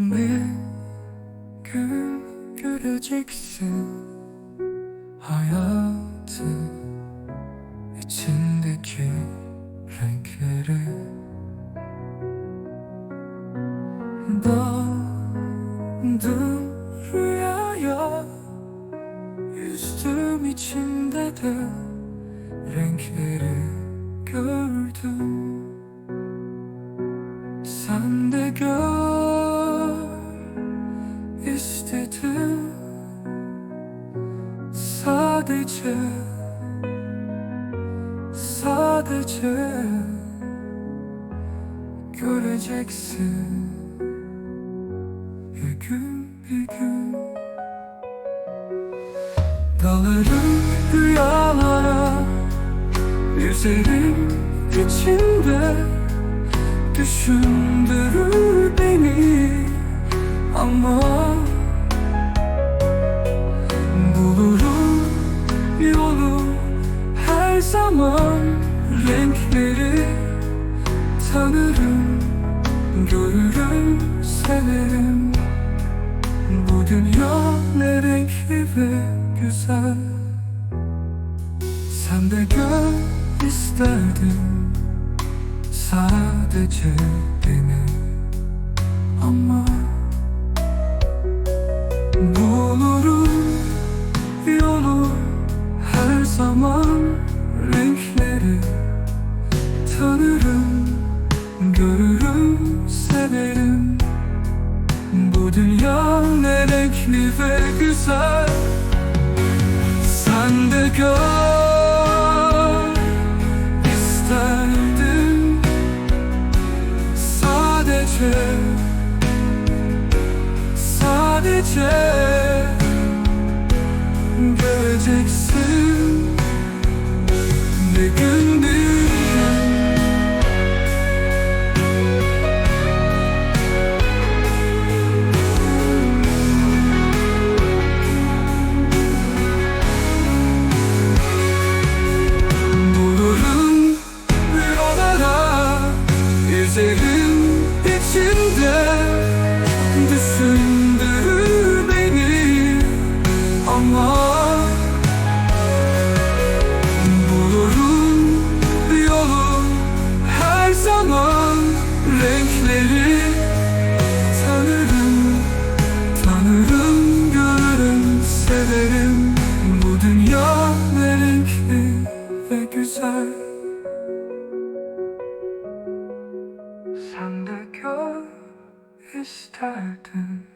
Bir gün göreceksin hayatı içindeki renkleri Daldım rüyaya Yüzdüm içinde de renkleri gördüm Sen de gör Sadece Sadece Göreceksin. Bir gün bir gün. Dalarım rüyalara Yüzerim içinde Düşündürür zaman renkleri Tanırım Görürüm, severim. Bu dünya ne renkli ve güzel. Sen de gör isterdim Sadece beni Dünya ne renkli ve güzel. Sen de gör isterdim Sadece Sadece Yüzerim Sen de gör isterdim